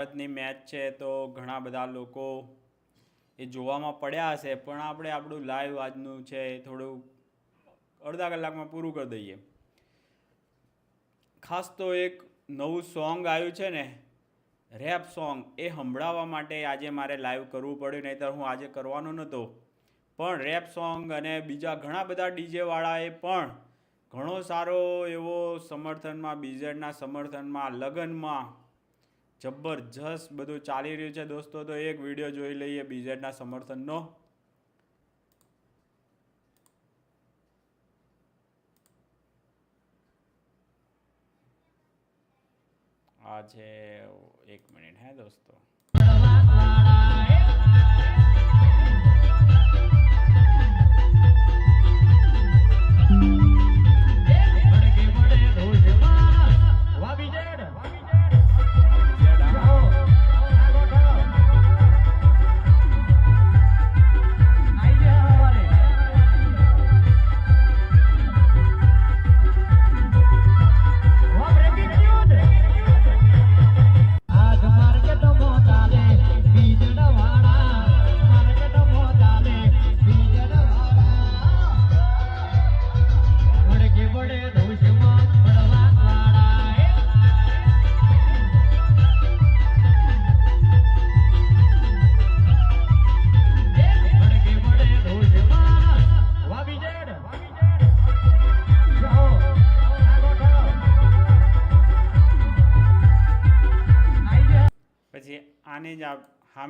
ભારતની મેચ છે તો ઘણા બધા લોકો એ જોવામાં પડ્યા હશે, પણ આપણે આપણું લાઈવ આજનું છે થોડું અડધા કલાકમાં પૂરું કરી દઈએ. ખાસ તો એક નવું સોંગ આવ્યું છે ને રેપ સોંગ એ સંભળાવવા માટે આજે મારે લાઈવ કરવું પડ્યું, નહીંતર હું આજે કરવાનો નહોતો. પણ રેપ સોંગ અને બીજા ઘણા બધા ડીજેવાળાએ પણ ઘણો સારો એવો સમર્થનમાં બીજેડના સમર્થનમાં, લગ્નમાં જબરજસ્ત બધું ચાલી રહ્યું છે દોસ્તો, તો એક વીડિયો જોઈ લઈએ બીજેડના સમર્થનનો. આ છે, એક મિનિટ, હે દોસ્તો?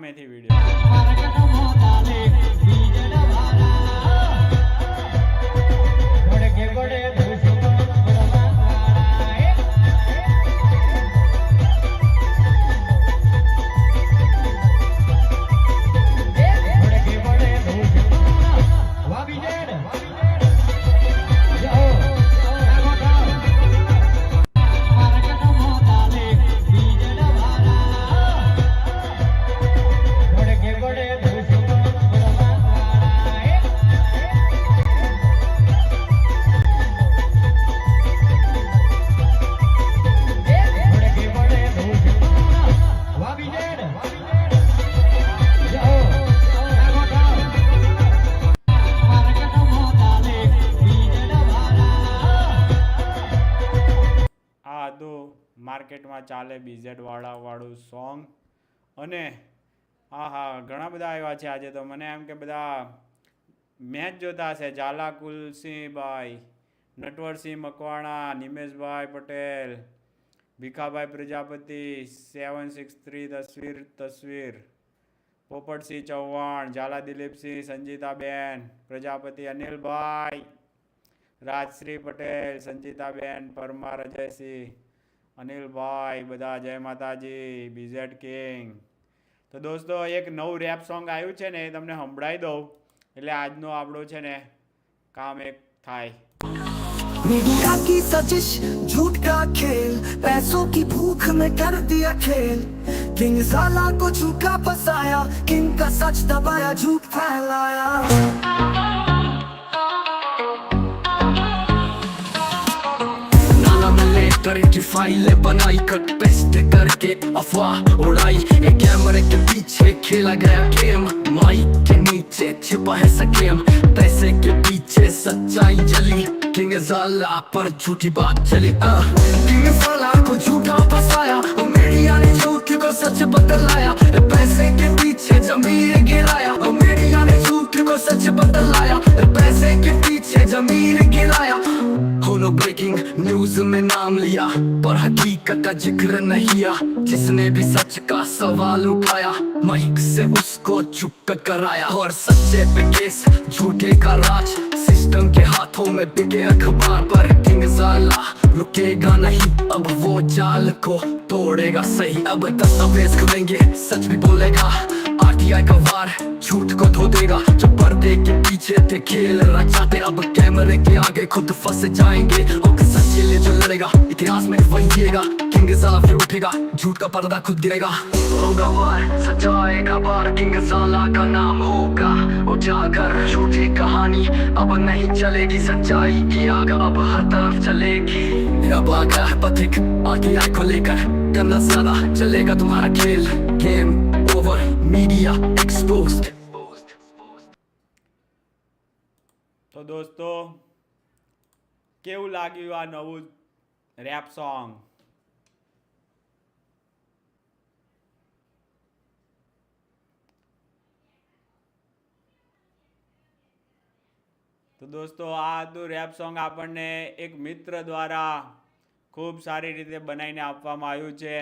સામેથી વીડિયો માર્કેટમાં ચાલે બીઝેડ વાળા વાળું સોંગ. અને હા હા ઘણા બધા આવ્યા છે આજે તો. મને એમ કે બધા મેચ જોતા હશે. Zala Kulsinhbhai Natwarsinh Makwana, Nimeshbhai Patel, Bhikhabhai Prajapati, seven six three તસવીર તસવીર. પોપટસિંહ ચૌહાણ, ઝાલા દિલીપસિંહ, સંજીતાબેન, પ્રજાપતિ અનિલભાઈ, રાજશ્રી પટેલ, સંજીતાબેન, પરમાર અજયસિંહ અનિલભાઈ બધા જય માતાજી બીઝેડ કિંગ તો દોસ્તો એક નવું રેપ સોંગ આવ્યું છે ને એ તમને સંભળાવી દઉં એટલે આજનો આપણો છે ને કામ એક થાય मीडिया की सजिश झूठ का खेल पैसों की भूख में कर दिया खेल किंग साला को झूठा फसाया किंग का सच दबाया झूठ फैलाया में लेकर की फाइलें बनाई कट पेस्ट करके अफवाह उड़ाई। एक कैमरे के पीछे खेला गया गेम माइक के नीचे छिपा है सकेम पैसे के पीछे सच्चाई जली। किंग जाला पर झूठी बात चली। आ, किंग साला को झूठा फसाया। मीडिया ने झूठ को सच बदलाया पैसे के पीछे ज़मीन गिराया। मीडिया ने झूठ को सच बदलाया पैसे न्यूज़ में नाम लिया पर हकीकत का ज़िक्र नहीं किया जिसने भी सच का सवाल उठाया माइक से उसको चुप कराया और सच्चे पे केस झूठे का राज सिस्टम के हाथों में बिके अखबार पर किंग साला रुकेगा नहीं अब वो जाल को तोड़ेगा सही अब दस्तावेज़ खुलेंगे सच भी बोलेगा आरटीआई का वार झूठ को धो देगा, जो पर्दे के पीछे थे खेल रचाते अब कैमरे के आगे खुद फंस जाएँगे। और सच जो लड़ेगा, इतिहास में वही जिएगा, किंग साला फिर उठेगा, झूठ का पर्दा खुद गिरेगा। होगा वार सच्चाई बार किंग साला का नाम होगा। उजागर, झूठी कहानी, अब नहीं चलेगी सच्चाई की आग, अब हर तरफ़ चलेगी। अब आ गया है पथिक आरटीआई को लेकर करना ज़्यादा, चलेगा तुम्हारा खेल, गेम। મીડિયા એક્સપોઝ તો દોસ્તો, કેવું લાગ્યું આ નવું રેપ સોંગ તો દોસ્તો આ હતું રેપ સોંગ આપણને એક મિત્ર દ્વારા ખૂબ સારી રીતે બનાવીને આપવામાં આવ્યું છે.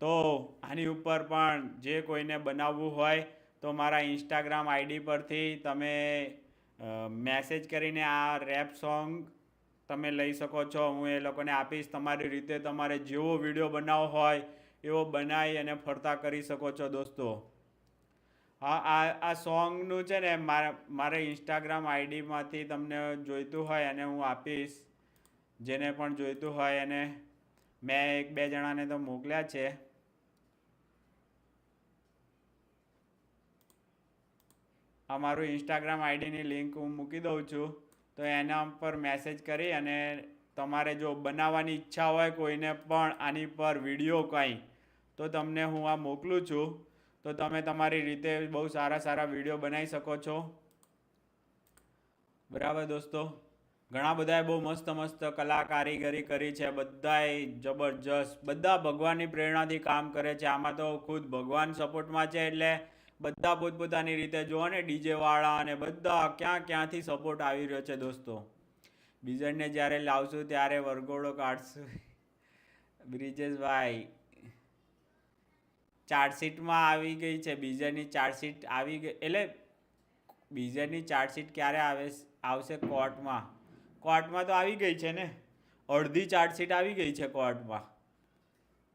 તો આની ઉપર પણ જે કોઈને બનાવવું હોય તો મારા ઇન્સ્ટાગ્રામ આઈડી પરથી તમે મેસેજ કરીને આ રેપ સોંગ તમે લઈ શકો છો. હું એ લોકોને આપીશ. તમારી રીતે તમારે જેવો વીડિયો બનાવવો હોય એવો બનાવી અને ફરતા કરી શકો છો દોસ્તો. હા, આ આ સોંગનું છે ને મારે મારે ઇન્સ્ટાગ્રામ આઈડીમાંથી તમને જોઈતું હોય અને હું આપીશ. જેને પણ જોઈતું હોય અને મેં એક બે જણાને તો મોકલ્યા છે. આ મારું ઇન્સ્ટાગ્રામ આઈડીની લિંક હું મૂકી દઉં છું. તો એના પર મેસેજ કરી અને તમારે જો બનાવવાની ઈચ્છા હોય કોઈને પણ આની પર વીડિયો કંઈ, તો તમને હું આ મોકલું છું. તો તમે તમારી રીતે બહુ સારા સારા વીડિયો બનાવી શકો છો. બરાબર દોસ્તો? ઘણા બધાએ બહુ મસ્ત મસ્ત કલા કારીગરી કરી છે, બધાએ જબરજસ્ત, બધા ભગવાનની પ્રેરણાથી કામ કરે છે. આમાં તો ખુદ ભગવાન સપોર્ટમાં છે એટલે બધા પોતપોતાની રીતે જુઓ ને ડીજેવાળા અને બધા ક્યાં ક્યાંથી સપોર્ટ આવી રહ્યો છે દોસ્તો. બીજરને જ્યારે લાવશું ત્યારે વરઘોડો કાઢશું. બ્રિજેશભાઈ, ચાર્જશીટમાં આવી ગઈ છે બીજરની ચાર્જશીટ આવી ગઈ, એટલે બીજરની ચાર્જશીટ ક્યારે આવે આવશે કોર્ટમાં? કોર્ટમાં તો આવી ગઈ છે ને? અડધી ચાર્જશીટ આવી ગઈ છે કોર્ટમાં.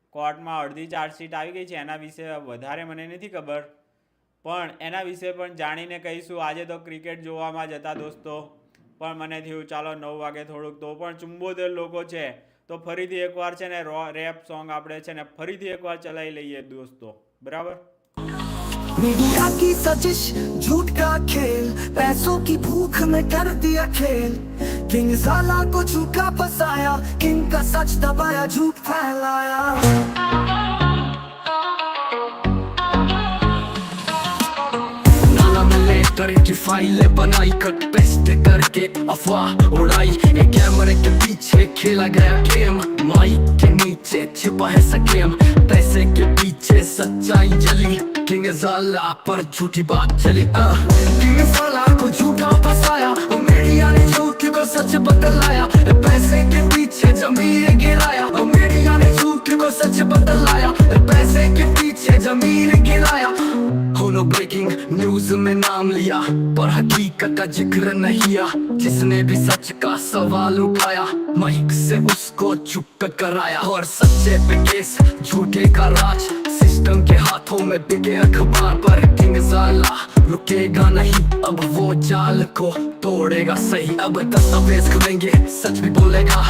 કોર્ટમાં અડધી ચાર્જશીટ આવી ગઈ છે, એના વિશે વધારે મને નથી ખબર. પણ એના વિશે પણ જાણીને કહીશું આજે તો ક્રિકેટ જોવામાં જતા દોસ્તો પણ મને થયું ચાલો નવ વાગે થોડુંક તો પણ ચુંબોતેર લોકો છે તો ફરીથી એકવાર છે ને રો રેપ સોંગ આપણે છે ને ફરીથી એકવાર ચલાવી લઈએ દોસ્તો બરાબર मीडिया की सजिश झूठ का खेल पैसों की भूख में कर दिया खेल किंग साला को झूठा फसाया किंग का सच दबाया झूठ फैलाया लेकर की फाइलें बनाई कट पेस्ट करके अफवाह उड़ाई। एक कैमरे के पीछे खेला गया गेम माइक के नीचे छिपा है सकेम। पैसे के पीछे सच्चाई जली किंग जाला पर झूठी बात चली। आ, किंग साला को झूठा फसाया और मीडिया ने झूठ को सच बदलाया? पैसे के पीछे ज़मीन गिराया सच बदलाया। पैसे के पीछे ज़मीन गिराया होलो ब्रेकिंग न्यूज़ में नाम लिया, पर हकीकत का ज़िक्र नहीं किया जिसने भी सच का सवाल उठाया, माइक से उसको चुप कराया। और सच्चे पे केस, झूठे का राज। सिस्टम के हाथों में बिके अखबार, पर किंग साला रुकेगा नहीं। अब वो जाल को तोड़ेगा सही। अब दस्तावेज़ खुलेंगे, सच भी बोलेगा।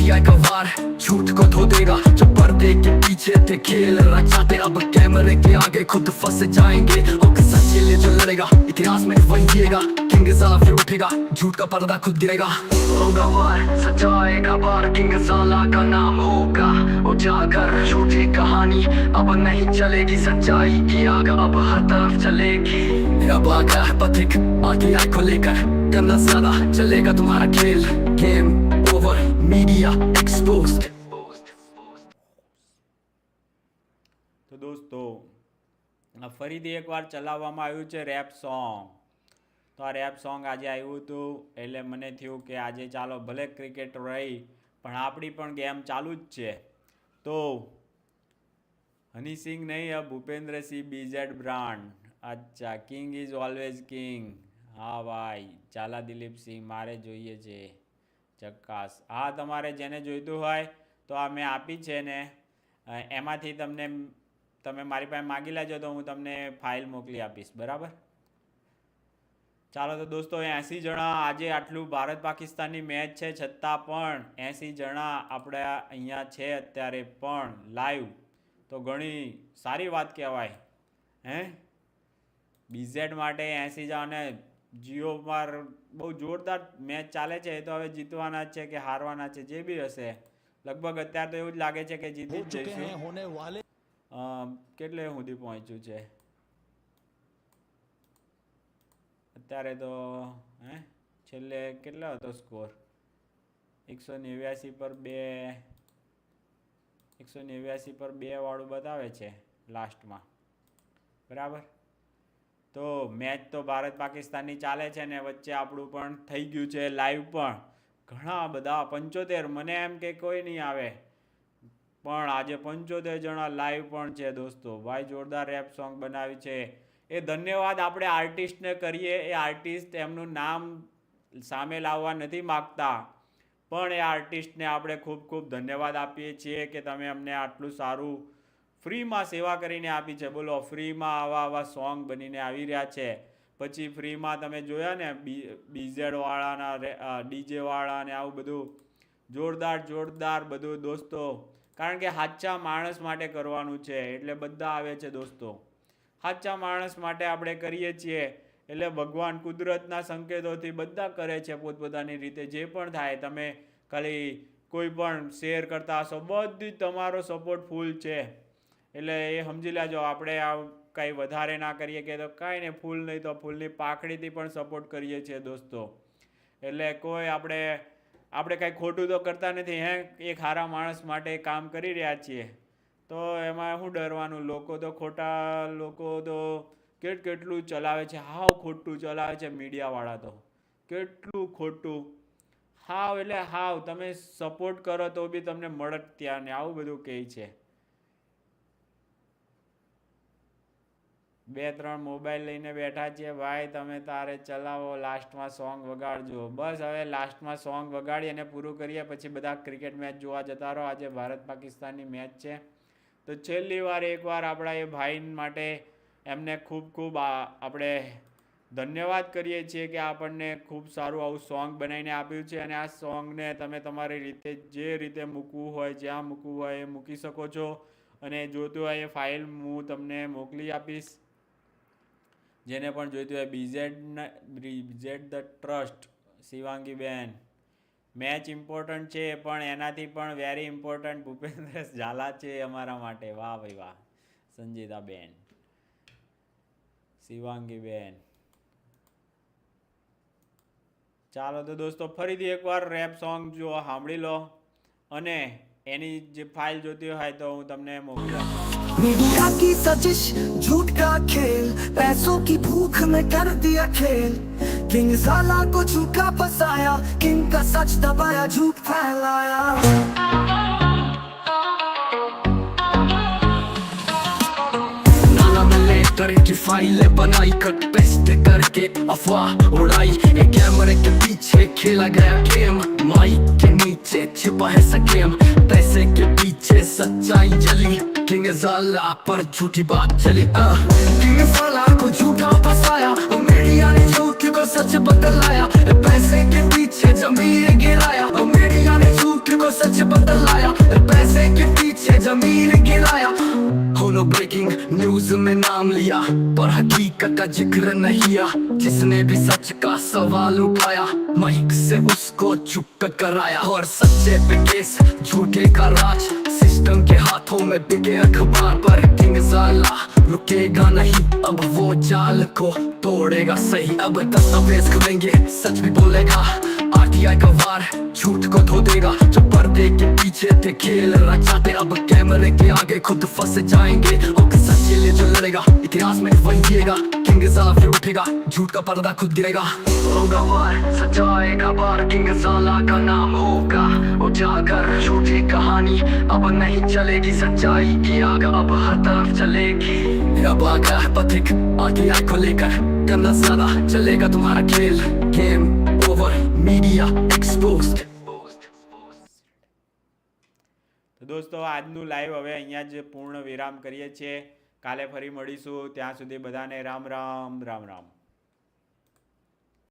आरटीआई का वार झूठ को धो देगा, जो पर्दे के पीछे थे खेल रचाते। अब कैमरे के आगे खुद फंस जाएँगे। और सच लिए जो लड़ेगा, इतिहास में वही जिएगा किंग साला फिर उठेगा, झूठ का पर्दा खुद गिरेगा। होगा वार का बार। किंग साला का नाम होगा, उजागर। झूठी कहानी अब नहीं चलेगी, सच्चाई की आग अब हर तरफ़ चलेगी। अब आ गया है पथिक आरटीआई को लेकर। करना ज़्यादा चलेगा तुम्हारा खेल। गेम મીડિયા એક્સપોઝ તો દોસ્તો ફરીથી એકવાર ચલાવવામાં આવ્યું છે રેપ સોંગ તો આ રેપ સોંગ આજે આવ્યું હતું, એટલે મને થયું કે આજે ચાલો ભલે ક્રિકેટ રહી, પણ આપણી પણ ગેમ ચાલુ જ છે. તો હનીસિંગ નહીં, આ ભૂપેન્દ્રસિંહ બીજેડ બ્રાન્ડ અચ્છા કિંગ ઇઝ ઓલવેઝ કિંગ હા ભાઈ ચાલા દિલીપસિંહ, મારે જોઈએ છે. ચક્કાસ હા, તમારે જેને જોઈતું હોય તો આ મેં આપી છે ને એમાંથી તમને તમે મારી પાસે માગી લેજો તો હું તમને ફાઇલ મોકલી આપીશ. બરાબર? ચાલો તો દોસ્તો, એંસી જણા આજે આટલું ભારત પાકિસ્તાનની મેચ છે, છતાં પણ એંસી જણા આપણે અહીંયા છે અત્યારે પણ લાઈવ તો ઘણી સારી વાત કહેવાય. હે? બીઝેડ માટે એંસી જણા જીઓ માર બહુ જોરદાર મેચ ચાલે છે એ તો હવે જીતવાના છે કે હારવાના છે જે બી હશે. લગભગ અત્યારે તો એવું જ લાગે છે કે જીતી જઈશું. કેટલે સુધી પહોંચ્યું છે? અત્યારે તો હે? છેલ્લે કેટલો હતો સ્કોર એકસો નેવ્યાસી પર બે એકસો નેવ્યાસી પર બે વાળું બતાવે છે લાસ્ટમાં બરાબર? તો મેચ તો ભારત પાકિસ્તાનની ચાલે છે ને વચ્ચે આપણું પણ થઈ ગયું છે લાઈવ પણ. ઘણા બધા પંચોતેર, મને એમ કે કોઈ નહીં આવે. પણ આજે પંચોતેર જણા લાઈવ પણ છે દોસ્તો. ભાઈ જોરદાર રેપ સોંગ બનાવ્યું છે. એ ધન્યવાદ આપણે આર્ટિસ્ટને કરીએ. એ આર્ટિસ્ટ એમનું નામ સામે લાવવા નથી માગતા. પણ એ આર્ટિસ્ટને આપણે ખૂબ ખૂબ ધન્યવાદ આપીએ છીએ કે તમે અમને આટલું સારું ફ્રીમાં સેવા કરીને આપી છે. બોલો, ફ્રીમાં આવા આવા સોંગ બનીને આવી રહ્યા છે. પછી ફ્રીમાં તમે જોયા ને બીઝેડવાળાના ડીજેવાળા ને આવું બધું? જોરદાર જોરદાર બધું દોસ્તો. કારણ કે સાચા માણસ માટે કરવાનું છે. એટલે બધા આવે છે દોસ્તો. સાચા માણસ માટે આપણે કરીએ છીએ. એટલે ભગવાન કુદરતના સંકેતોથી બધા કરે છે પોતપોતાની રીતે. જે પણ થાય, તમે ખાલી કોઈ પણ શેર કરતા હશો, બધું તમારો સપોર્ટ ફૂલ છે. એટલે એ સમજી લેજો, આપણે આ કંઈ વધારે ના કરીએ કે તો કાંઈ નહીં, ફૂલ નહીં તો ફૂલની પાખડીથી પણ સપોર્ટ કરીએ છીએ દોસ્તો. એટલે કોઈ આપણે આપણે કાંઈ ખોટું તો કરતા નથી, હે, એક સારા માણસ માટે કામ કરી રહ્યા છીએ. તો એમાં શું ડરવાનું? લોકો તો ખોટા, લોકો તો કેટ કેટલું ચલાવે છે, હાવ ખોટું ચલાવે છે મીડિયાવાળા તો. કેટલું ખોટું. હાવ એટલે હાવ, તમે સપોર્ટ કરો તો બી તમને મળત ત્યાં ને આવું બધું કહે છે. બે, ત્રણ મોબાઈલ લઈને બેઠા છીએ ભાઈ, તમે તારે ચલાવો લાસ્ટમાં સોંગ વગાડજો. બસ હવે લાસ્ટમાં સોંગ વગાડી અને પૂરું કરીએ. પછી બધા ક્રિકેટ મેચ જોવા જતા રહો. આજે ભારત પાકિસ્તાનની મેચ છે. તો છેલ્લી વાર એકવાર આપણા એ ભાઈ માટે એમને ખૂબ ખૂબ આપણે ધન્યવાદ કરીએ છીએ કે આપણને ખૂબ સારું આવું સોંગ બનાવીને આપ્યું છે. અને આ સોંગને તમે તમારી રીતે, જે રીતે મૂકવું હોય, જ્યાં મૂકવું હોય એ મૂકી શકો છો. અને જોતું હોય એ ફાઇલ હું તમને મોકલી આપીશ. જેને પણ જોઈતું હોય બીઝેડના BZ the trust Shivangi ben match important છે, પણ એનાથી પણ વેરી ઇમ્પોર્ટન્ટ ભૂપેન્દ્ર ઝાલા છે અમારા માટે. વાહ ભાઈ વાહ. સંજીતા બેન શિવાંગી બેન ચાલો તો દોસ્તો, ફરીથી એકવાર રેપ સોંગ જો સાંભળી લો. અને એની જે ફાઇલ જોતી હોય તો હું તમને મોકલી આપીશ मीडिया की सजिश, झूठ का खेल, पैसों की भूख में कर दिया खेल। किंग साला को झूठा फसाया, किंग का सच दबाया, झूठ फैलाया। फाइलें बनाई कट पेस्ट करके अफवाह उड़ाई। एक कैमरे के पीछे खेला गया गेम, माइक के नीचे छिपा है सकेम। पैसे के पीछे सच्चाई जली। किंग ज़ाला पर झूठी बात चली आ, किंग साला को झूठा फसाया और मीडिया ने झूठ को सच बदलाया पैसे के पीछे जमीन गिराया और मीडिया ने झूठ को सच बदलाया पैसे के पीछे ज़मीन गिराया। होलो ब्रेकिंग न्यूज़ में नाम लिया। पर हकीकत का ज़िक्र नहीं किया। जिसने भी सच का सवाल उठाया। माइक से उसको चुप कराया। और सच्चे पे केस, झूठे का राज। सिस्टम के हाथों में बिके अखबार पर किंग साला रुकेगा नहीं, अब वो चाल को तोड़ेगा सही। अब दस्तावेज़ खुलेंगे सच भी बोलेगा। आरटीआई का वार, झूठ को धो देगा, जो पर्दे के पीछे थे खेल रचाते अब कैमरे के आगे खुद फंस जाएँगे। और सच के लिए जो लड़ेगा, इतिहास में वही किंग उठेगा, झूठ का पर्दा खुद गिरेगा होगा वार का बार किंग साला का नाम होगा। उजागर, झूठी कहानी, अब नहीं चलेगी सच्चाई की आग, अब हर तरफ़ चलेगी। अब आ गया है पथिक आरटीआई को लेकर ज़्यादा चलेगा तुम्हारा खेल, गेम। મીડિયા એક્સપોઝડ તો દોસ્તો, આજનું લાઈવ હવે અહીંયા જ પૂર્ણ વિરામ કરીએ છીએ. કાલે ફરી મળીશું. ત્યાં સુધી બધાને રામ રામ રામ રામ.